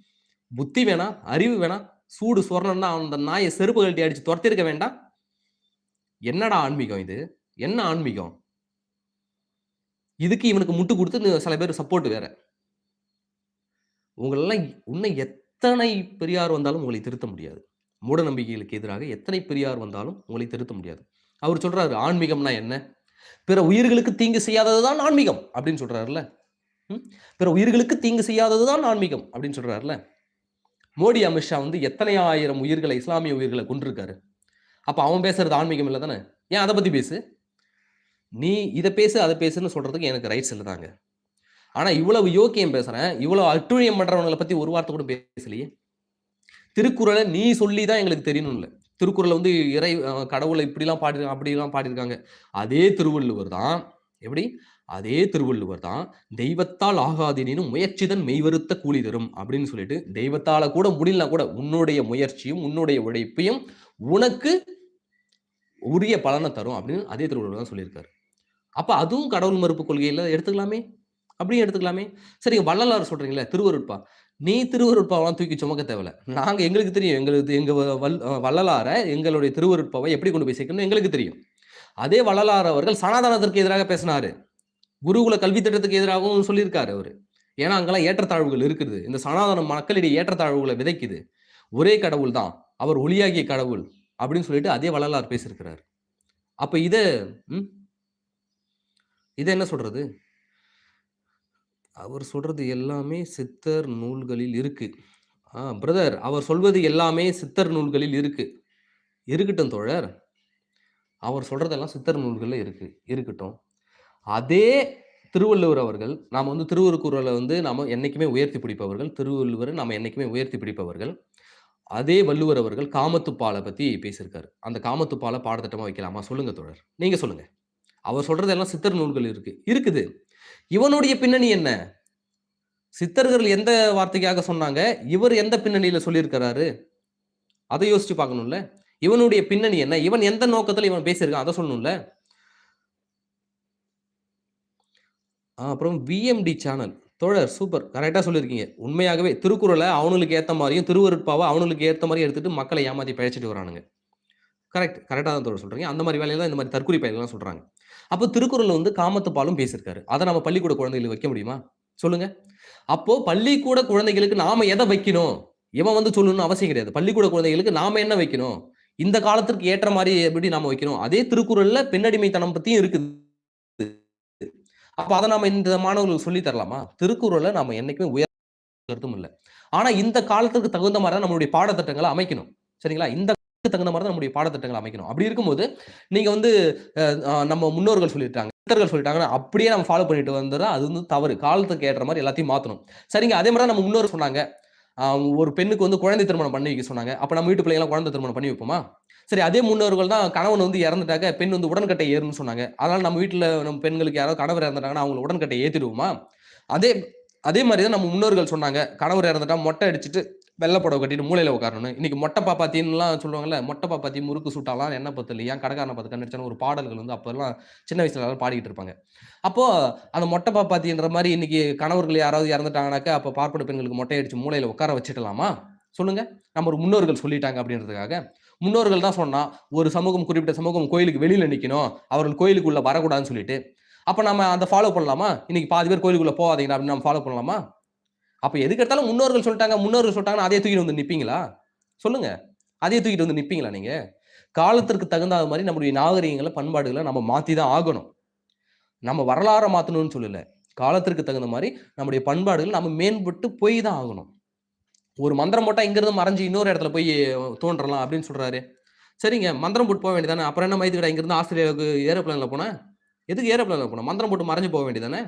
புத்தி வேணாம் அறிவு வேணாம் சூடு சொரணம்னா அந்த நாயை செருப்பு கழட்டி அடிச்சு துரத்திருக்க வேண்டாம். என்னடா ஆன்மீகம் இது? என்ன ஆன்மீகம்? இதுக்கு இவனுக்கு முட்டு கொடுத்து சில பேர் சப்போர்ட் வேற. உங்களெல்லாம் இன்னும் எத்தனை பெரியார் வந்தாலும் உங்களை திருத்த முடியாது. மூட நம்பிக்கைகளுக்கு எதிராக எத்தனை பெரியார் வந்தாலும் உங்களை திருத்த முடியாது. அவர் சொல்றாரு ஆன்மீகம்னா என்ன? பிற உயிர்களுக்கு தீங்கு செய்யாதது தான் ஆன்மீகம். அப்படின்னு சொல்றாருல்ல. ம்? பிற உயிர்களுக்கு தீங்கு செய்யாதது தான் ஆன்மீகம் அப்படின்னு சொல்றாருல்ல. மோடி அமித்ஷா வந்து எத்தனை ஆயிரம் உயிர்களை இஸ்லாமிய உயிர்களை கொண்டிருக்காரு அப்போ அவன் பேசுறது ஆன்மீகம் இல்லை தானே ஏன் அதை பற்றி பேசு? நீ இதை பேசு அதை பேசுன்னு சொல்கிறதுக்கு எனக்கு ரைட்ஸ் இல்லை தாங்க ஆனால் இவ்வளவு யோக்கியம் பேசுகிறேன் இவ்வளோ அட்டுழியம் பண்ணுறவங்களை பற்றி ஒரு வார்த்தை கூட பேசலையே. திருக்குறளை நீ சொல்லி தான் எங்களுக்கு தெரியணும் இல்லை. திருக்குறளை வந்து இறை கடவுளை இப்படிலாம் பாடி அப்படிலாம் பாடியிருக்காங்க. அதே திருவள்ளுவர் தான் எப்படி? அதே திருவள்ளுவர் தான் தெய்வத்தால் ஆகாதினும் முயற்சிதன் மெய்வருத்த கூலி தரும் அப்படின்னு சொல்லிட்டு தெய்வத்தால கூட முடியலனா கூட உன்னுடைய முயற்சியும் உன்னுடைய உழைப்பையும் உனக்கு உரிய பலனை தரும் அப்படின்னு அதே திருவள்ளுவர் தான் சொல்லியிருக்காரு. அப்ப அதுவும் கடவுள் மறுப்பு கொள்கையில எடுத்துக்கலாமே? அப்படியும் எடுத்துக்கலாமே? சரிங்க வள்ளலார் சொல்றீங்களே திருவருட்பா. நீ திருவருட்பாவெல்லாம் தூக்கி சுமக்க தேவையில்ல. நாங்க எங்களுக்கு தெரியும் எங்களுக்கு எங்க வல் வள்ளலாரை எங்களுடைய திருவருட்பாவை எப்படி கொண்டு போய் சேர்க்கணும் எங்களுக்கு தெரியும். அதே வள்ளலார் அவர்கள் சனாதனத்திற்கு எதிராக பேசினாரு. குருகுல கல்வி திட்டத்துக்கு எதிராகவும் சொல்லியிருக்காரு அவரு. ஏன்னா அங்கெல்லாம் ஏற்றத்தாழ்வுகள் இருக்குது. இந்த சனாதன மக்களிடையே ஏற்றத்தாழ்வுகளை விதைக்குது. ஒரே கடவுள் தான். அவர் ஒளியாகிய கடவுள் அப்படின்னு சொல்லிட்டு அதே வள்ளலார் பேசியிருக்கிறார். அப்ப இத இதை என்ன சொல்றது? அவர் சொல்றது எல்லாமே சித்தர் நூல்களில் இருக்கு. ஆ பிரதர் அவர் சொல்வது எல்லாமே சித்தர் நூல்களில் இருக்கு. இருக்கட்டும் தோழர். அவர் சொல்றதெல்லாம் சித்தர் நூல்களில் இருக்கு. இருக்கட்டும். அதே திருவள்ளுவர் அவர்கள் நாம் வந்து திருவருக்குறளை வந்து நாம் என்னைக்குமே உயர்த்தி பிடிப்பவர்கள் திருவள்ளுவர் நாம் என்றைக்குமே உயர்த்தி பிடிப்பவர்கள். அதே வள்ளுவர் அவர்கள் காமத்துப்பாலை பற்றி பேசியிருக்காரு. அந்த காமத்துப்பாலை பாடத்திட்டமாக வைக்கலாமா? சொல்லுங்க தோழர். நீங்கள் சொல்லுங்க. அவர் சொல்றதெல்லாம் சித்தர் நூல்கள் இருக்கு. இருக்குது. இவனுடைய பின்னணி என்ன? சித்தர்கள் எந்த வார்த்தைக்காக சொன்னாங்க? இவர் எந்த பின்னணியில சொல்லியிருக்கிறாரு? அதை யோசிச்சு பார்க்கணும்ல. இவனுடைய பின்னணி என்ன? இவன் எந்த நோக்கத்தில் இவன் பேசியிருக்கான்? அதை சொல்லணும்ல ஆ, அப்புறம் விஎம்டி சேனல் தோழர் சூப்பர் கரெக்டாக சொல்லியிருக்கீங்க. உண்மையாகவே திருக்குறளை அவனுங்களுக்கு ஏற்ற மாதிரியும் திருவருட்பாவை அவனுங்களுக்கு ஏற்ற மாதிரி எடுத்துட்டு மக்களை ஏமாற்றி பழச்சிட்டு வரானுங்க. கரெக்ட் கரெக்டாக தான் தோழர் சொல்கிறீங்க அந்த மாதிரி வேலையெல்லாம் இந்த மாதிரி தற்கொலை பயன்லாம் சொல்கிறாங்க அப்போ திருக்குறள் வந்து காமத்து பாலும் பேசியிருக்காரு. அதை நம்ம பள்ளிக்கூட குழந்தைகளுக்கு வைக்க முடியுமா? சொல்லுங்க. அப்போ பள்ளிக்கூட குழந்தைகளுக்கு நாம எதை வைக்கணும்? இவன் வந்து சொல்லணும்னு அவசியம் கிடையாது. பள்ளிக்கூட குழந்தைகளுக்கு நாம என்ன வைக்கணும்? இந்த காலத்திற்கு ஏற்ற மாதிரி எப்படி நாம வைக்கணும்? அதே திருக்குறள்ல பெண்ணடிமைத்தனம் பத்தியும் இருக்குது. அப்ப அதை நாம இந்த மாணவர்களுக்கு சொல்லி தரலாமா? திருக்குறளை நாம என்னைக்குமே உயர் கருத்தும் இல்லை. ஆனா இந்த காலத்துக்கு தகுந்த மாதிரி தான் நம்மளுடைய பாடத்திட்டங்களை அமைக்கணும். சரிங்களா? இந்த தகுந்த மாதிரி தான் நம்முடைய பாடத்திட்டங்களை அமைக்கணும். அப்படி இருக்கும்போது நீங்க வந்து நம்ம முன்னோர்கள் சொல்லிட்டாங்க சித்தர்கள் சொல்லிட்டாங்கன்னா அப்படியே நம்ம ஃபாலோ பண்ணிட்டு வந்துடுறோம் அது வந்து தவறு. காலத்துக்கு ஏற்ற மாதிரி எல்லாத்தையும் மாத்தணும். சரிங்க அதே மாதிரி தான் நம்ம முன்னோர் சொன்னாங்க. ஒரு பெண்ணுக்கு வந்து குழந்தை திருமணம் பண்ணி வைக்க சொன்னாங்க. அப்ப நம்ம வீட்டு பிள்ளைங்களாம் குழந்தை திருமணம் பண்ணி வைப்போமா? சரி அதே முன்னோர்கள் தான் கணவன் வந்து இறந்துட்டாக்க பெண் வந்து உடன்கட்டை ஏறுன்னு சொன்னாங்க. அதனால நம்ம வீட்டில் நம்ம பெண்களுக்கு யாராவது கணவர் இறந்துட்டாங்கன்னா அவங்களை உடன்கட்டை ஏற்றிடுவோமா அதே அதே மாதிரி தான் நம்ம முன்னோர்கள் சொன்னாங்க. கணவர் இறந்துட்டா மொட்டை அடிச்சுட்டு வெள்ளை புடவை கட்டிட்டு மூலையில உட்காரணும் இன்னைக்கு மொட்டை பாப்பாத்தின்லாம் சொல்லுவாங்கல்ல மொட்டை பாப்பாத்தி முறுக்கு சுட்டாலாம் என்ன பத்து ஏன் கடைக்காரனை பார்த்து கண்டுச்சான ஒரு பாடல்கள் வந்து அப்பெல்லாம் சின்ன வயசுல எல்லாரும் பாடிக்கிட்டு இருப்பாங்க. அப்போ அந்த மொட்டை பாப்பாத்தின்ற மாதிரி இன்னைக்கு கணவர்கள் யாராவது இறந்துட்டாங்கனாக்கா அப்போ பார்ப்பன பெண்களுக்கு மொட்டை அடிச்சு மூலையில உட்கார வச்சுக்கலாமா சொல்லுங்க. நம்ம ஒரு முன்னோர்கள் சொல்லிட்டாங்க அப்படின்றதுக்காக. முன்னோர்கள் தான் சொன்னால் ஒரு சமூகம் குறிப்பிட்ட சமூகம் கோயிலுக்கு வெளியில் நிற்கணும் அவர்கள் கோயிலுக்குள்ளே வரக்கூடாதுன்னு சொல்லிட்டு. அப்போ நம்ம அந்த ஃபாலோ பண்ணலாமா? இன்னைக்கு பாதி பேர் கோயிலுக்குள்ளே போகாதீங்க அப்படின்னு நம்ம ஃபாலோ பண்ணலாமா? அப்போ எதுக்கு எடுத்தாலும் முன்னோர்கள் சொல்லிட்டாங்க முன்னோர்கள் சொல்லிட்டாங்கன்னா அதே தூக்கிட்டு வந்து நிற்பீங்களா சொல்லுங்க. அதே தூக்கிட்டு வந்து நிற்பீங்களா நீங்கள் காலத்திற்கு தகுந்த மாதிரி நம்முடைய நாகரிகங்களை பண்பாடுகளை நம்ம மாற்றி தான் ஆகணும். நம்ம வரலாறை மாற்றணும்னு சொல்லலை. காலத்திற்கு தகுந்த மாதிரி நம்முடைய பண்பாடுகள் நம்ம மேம்பட்டு போய் தான் ஆகணும். ஒரு மந்திரம் போட்டால் இங்கிருந்து மறைஞ்சு இன்னொரு இடத்துல போய் தோன்றலாம் அப்படின்னு சொல்கிறாரு சரிங்க மந்திரம் போட்டு போக வேண்டியதானே? அப்புறம் என்ன மைத்துக்கடா இங்கிருந்து ஆஸ்திரேலியாவுக்கு ஏரோப்ளைனில் போனேன் எதுக்கு ஏரோப்ளைனில் போனேன் மந்திரம் போட்டு மறைஞ்சு போக வேண்டியதானே?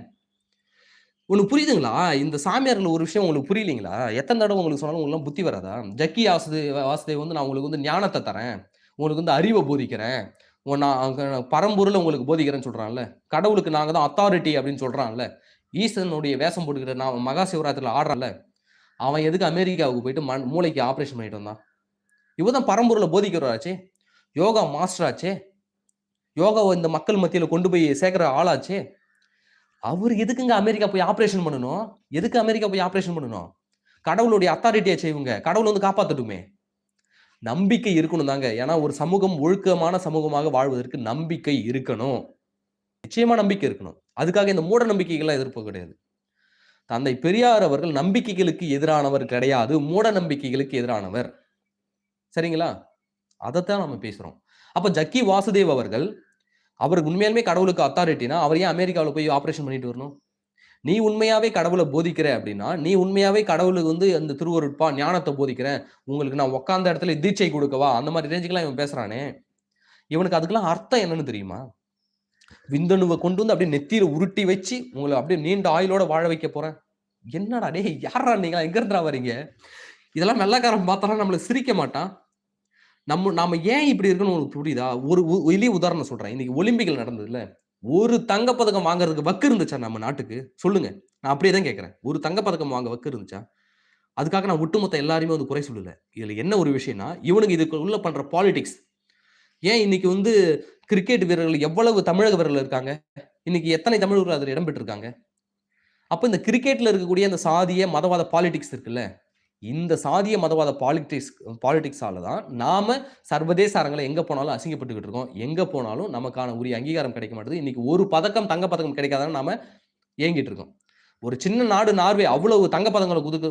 உனக்கு புரியுதுங்களா? இந்த சாமியார்கள் ஒரு விஷயம் உங்களுக்கு புரியலீங்களா? எத்தனை தடவை உங்களுக்கு சொன்னாலும் உங்களுக்கு புத்தி வராதா? ஜக்கி வாசுதே வாசுதேவ் வந்து நான் உங்களுக்கு வந்து ஞானத்தை தரேன். உங்களுக்கு வந்து அறிவை போதிக்கிறேன். உன் நான் அங்க பரம்பொருளை உங்களுக்கு போதிக்கிறேன்னு சொல்கிறான்ல கடவுளுக்கு நாங்கள் தான் அத்தாரிட்டி அப்படின்னு சொல்கிறான்ல ஈசனுடைய வேஷம் போட்டுக்கிற நான் மகா சிவராத்திரியில் ஆடுறான்ல. அவன் எதுக்கு அமெரிக்காவுக்கு போயிட்டு மண் மூளைக்கு ஆப்ரேஷன் பண்ணிட்டு வந்தான்? இவ தான் பரம்பூரில் போதிக்கிறவராச்சே. யோகா மாஸ்டராச்சே யோகாவை இந்த மக்கள் மத்தியில் கொண்டு போய் சேர்க்குற ஆளாச்சே. அவர் எதுக்குங்க அமெரிக்கா போய் ஆப்ரேஷன் பண்ணணும்? எதுக்கு அமெரிக்கா போய் ஆப்ரேஷன் பண்ணணும்? கடவுளுடைய அத்தாரிட்டியை செய்வங்க கடவுள் வந்து காப்பாத்தட்டுமே. நம்பிக்கை இருக்கணும் தாங்க ஏன்னா ஒரு சமூகம் ஒழுக்கமான சமூகமாக வாழ்வதற்கு நம்பிக்கை இருக்கணும். நிச்சயமா நம்பிக்கை இருக்கணும். அதுக்காக இந்த மூட நம்பிக்கைகள்லாம் எதிர்ப்பு கிடையாது. தந்தை பெரியார் அவர்கள் நம்பிக்கைகளுக்கு எதிரானவர் கிடையாது மூட நம்பிக்கைகளுக்கு எதிரானவர். சரிங்களா? அதைத்தான் நம்ம பேசுறோம். அப்ப ஜக்கி வாசுதேவ் அவர்கள் அவருக்கு உண்மையாலுமே கடவுளுக்கு அத்தாரிட்டினா அவர் ஏன் அமெரிக்காவில் போய் ஆபரேஷன் பண்ணிட்டு வரணும்? நீ உண்மையாவே கடவுளை போதிக்கிற அப்படின்னா நீ உண்மையாவே கடவுளுக்கு வந்து அந்த திருவருட்பா ஞானத்தை போதிக்கிறேன். உங்களுக்கு நான் உட்காந்த இடத்துல தீட்சை கொடுக்கவா? அந்த மாதிரி ரேஞ்சுக்கெல்லாம் இவன் பேசுறானே. இவனுக்கு அதுக்கெல்லாம் அர்த்தம் என்னன்னு தெரியுமா? விந்தணுவை கொண்டு வந்து அப்படியே நெத்தியில உருட்டி வச்சு உங்களை அப்படியே நீண்ட ஆயுளோட வாழ வைக்க போறேன் என்னடா டேய் யாரா நீங்களா எங்க இருந்தா வரீங்க இதெல்லாம் வெள்ளக்காரன் பார்த்தாலும் நம்மள சிரிக்க மாட்டான் நம்ம நாம ஏன் இப்படி இருக்கணும் உங்களுக்கு புரியுதா ஒரு எளிய உதாரணம் சொல்றேன் இன்னைக்கு ஒலிம்பிக்ல நடந்ததுல ஒரு தங்கப்பதக்கம் வாங்குறதுக்கு வக்கு இருந்துச்சா நம்ம நாட்டுக்கு? சொல்லுங்க. நான் அப்படியே தான் கேட்கறேன் ஒரு தங்கப்பதக்கம் வாங்க வக்கு இருந்துச்சா? அதுக்காக நான் ஒட்டுமொத்த எல்லாருமே வந்து குறை சொல்லல. இதுல என்ன ஒரு விஷயம்னா, இதுக்கு உள்ளே பண்ற பாலிடிக்ஸ். ஏன் இன்னைக்கு வந்து கிரிக்கெட் வீரர்கள் எவ்வளவு தமிழக வீரர்கள் இருக்காங்க? இன்னைக்கு எத்தனை தமிழர்கள் அதில் இடம்பெற்றிருக்காங்க அப்போ இந்த கிரிக்கெட்டில் இருக்கக்கூடிய அந்த சாதிய, மதவாத பாலிடிக்ஸ் இருக்குல்ல, இந்த சாதிய மதவாத பாலிடிக்ஸ் பாலிடிக்ஸால தான் நாம சர்வதேச அரங்களை எங்கே போனாலும் அசிங்கப்பட்டுக்கிட்டு இருக்கோம். எங்கே போனாலும் நமக்கான உரிய அங்கீகாரம் கிடைக்க மாட்டேது இன்னைக்கு ஒரு பதக்கம், தங்க பதக்கம் கிடைக்காதான்னு நாம ஏங்கிட்டு இருக்கோம். ஒரு சின்ன நாடு நார்வே அவ்வளவு தங்கப் பதங்களை குதுக்கு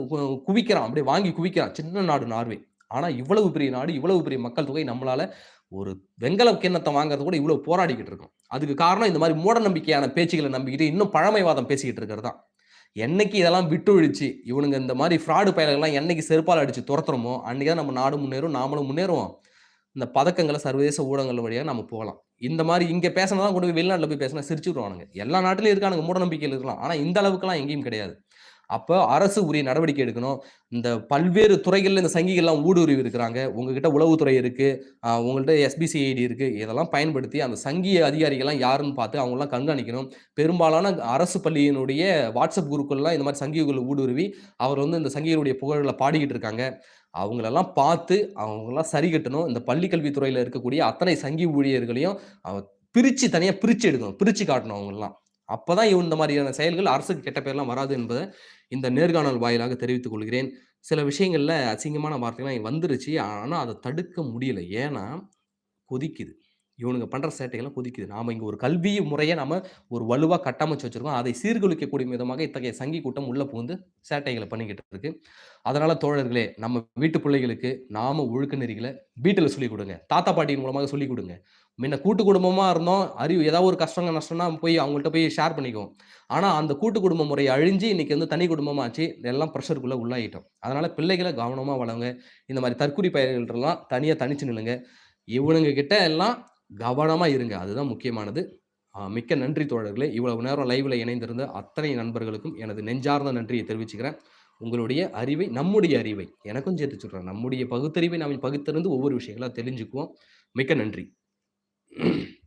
குவிக்கிறான். அப்படியே வாங்கி குவிக்கிறான். சின்ன நாடு நார்வே. ஆனால் இவ்வளவு பெரிய நாடு, இவ்வளவு பெரிய மக்கள் தொகை நம்மளால ஒரு வெங்கல கிண்ணத்தை வாங்குறது கூட இவ்வளவு போராடிக்கிட்டு இருக்கோம். அதுக்கு காரணம் இந்த மாதிரி மூட நம்பிக்கையான பேச்சுகளை நம்பிக்கிட்டு இன்னும் பழமைவாதம் பேசிக்கிட்டு இருக்கிறது தான். என்னைக்கு இதெல்லாம் விட்டொழிச்சு, இவனுங்க இந்த மாதிரி ஃப்ராடு பயலுகலாம் என்னைக்கு செருப்பால் அடிச்சு துரத்துறோமோ, அன்றைக்கி தான் நம்ம நாடு முன்னேறும், நாமளும் முன்னேறுவோம். இந்த பதக்கங்களை சர்வதேச ஊடகங்கள் வழியாக நம்ம போகலாம். இந்த மாதிரி இங்கே பேசினதான் கொண்டு போய் வெளிநாட்டில் போய் பேசினா சிரிச்சுருவானுங்க. எல்லா நாட்டிலையும் இருக்கானுங்க மூட நம்பிக்கையில இருக்கலாம். ஆனால் இந்த அளவுக்குலாம் எங்கேயும் கிடையாது. அப்போ அரசு உரிய நடவடிக்கை எடுக்கணும். இந்த பல்வேறு துறைகளில் இந்த சங்கிகள்லாம் ஊடுருவி இருக்கிறாங்க. உங்ககிட்ட உளவுத்துறை இருக்கு. உங்கள்கிட்ட எஸ்பிசிஐடி இருக்கு. இதெல்லாம் பயன்படுத்தி அந்த சங்கி அதிகாரிகள்லாம் யாருன்னு பார்த்து அவங்களாம் கண்காணிக்கணும். பெரும்பாலான அரசு பள்ளியினுடைய வாட்ஸ்அப் குருக்கள்லாம் இந்த மாதிரி சங்கிகள் ஊடுருவி, அவர் வந்து இந்த சங்கிகளுடைய புகழ்களை பாடிக்கிட்டு இருக்காங்க. அவங்களெல்லாம் பார்த்து, அவங்களாம் சரி கட்டணும். இந்த பள்ளி இருக்கக்கூடிய அத்தனை சங்கி ஊழியர்களையும் பிரித்து பிரிச்சு பிரித்து எடுக்கணும். பிரித்து காட்டணும் அவங்களலாம். அப்பதான் இந்த மாதிரியான செயல்கள் அரசுக்கு கெட்ட பேர்லாம் வராது என்பதை இந்த நேர்காணல் வாயிலாக தெரிவித்துக் கொள்கிறேன். சில விஷயங்களில் அசிங்கமான வார்த்தைலாம் வந்துருச்சு. ஆனால் அதை தடுக்க முடியல. ஏன்னா, கொதிக்குது. இவனுங்க பண்ணுற சேட்டைகள்லாம் கொதிக்குது. நாம் இங்கே ஒரு கல்வி முறையை நாம் ஒரு வலுவாக கட்டமைச்சு வச்சுருக்கோம் அதை சீர்குலைக்கக்கூடிய விதமாக இத்தகைய சங்கி கூட்டம் உள்ளே புகுந்து சேட்டைகளை பண்ணிக்கிட்டு இருக்கு. அதனால் தோழர்களே, நம்ம வீட்டு பிள்ளைகளுக்கு நாம் ஒழுக்க நெறிகளை வீட்டில் சொல்லிக் கொடுங்க தாத்தா, பாட்டியின் மூலமாக சொல்லிக் கொடுங்க முன்ன கூட்டு குடும்பமாக இருந்தோம். அறிவு ஏதாவது ஒரு கஷ்டம், நஷ்டம்னா போய் அவங்கள்ட்ட போய் ஷேர் பண்ணிக்குவோம். ஆனால் அந்த கூட்டு குடும்ப முறை அழிஞ்சு இன்னைக்கு வந்து தனி குடும்பமாக ஆச்சு. எல்லாம் ப்ரெஷருக்குள்ளே உள்ளாயிட்டோம். அதனால் பிள்ளைகளை கவனமாக வளங்க. இந்த மாதிரி தற்குறி பயிர்கள்லாம் தனியாக தனிச்சு நில்லுங்க. இவனுங்க கிட்ட எல்லாம் கவனமாக இருங்க. அதுதான் முக்கியமானது. மிக்க நன்றி தோழர்களே. இவ்வளவு நேரம் லைவில் இணைந்திருந்த அத்தனை நண்பர்களுக்கும் எனது நெஞ்சார்ந்த நன்றியை தெரிவிச்சுக்கிறேன். உங்களுடைய அறிவை நம்முடைய அறிவை எனக்கும் சேர்த்து சொல்கிறேன் நம்முடைய பகுத்தறிவை நாம பகுத்தறிந்து ஒவ்வொரு விஷயங்களாக தெரிஞ்சுக்குவோம். மிக்க நன்றி. mm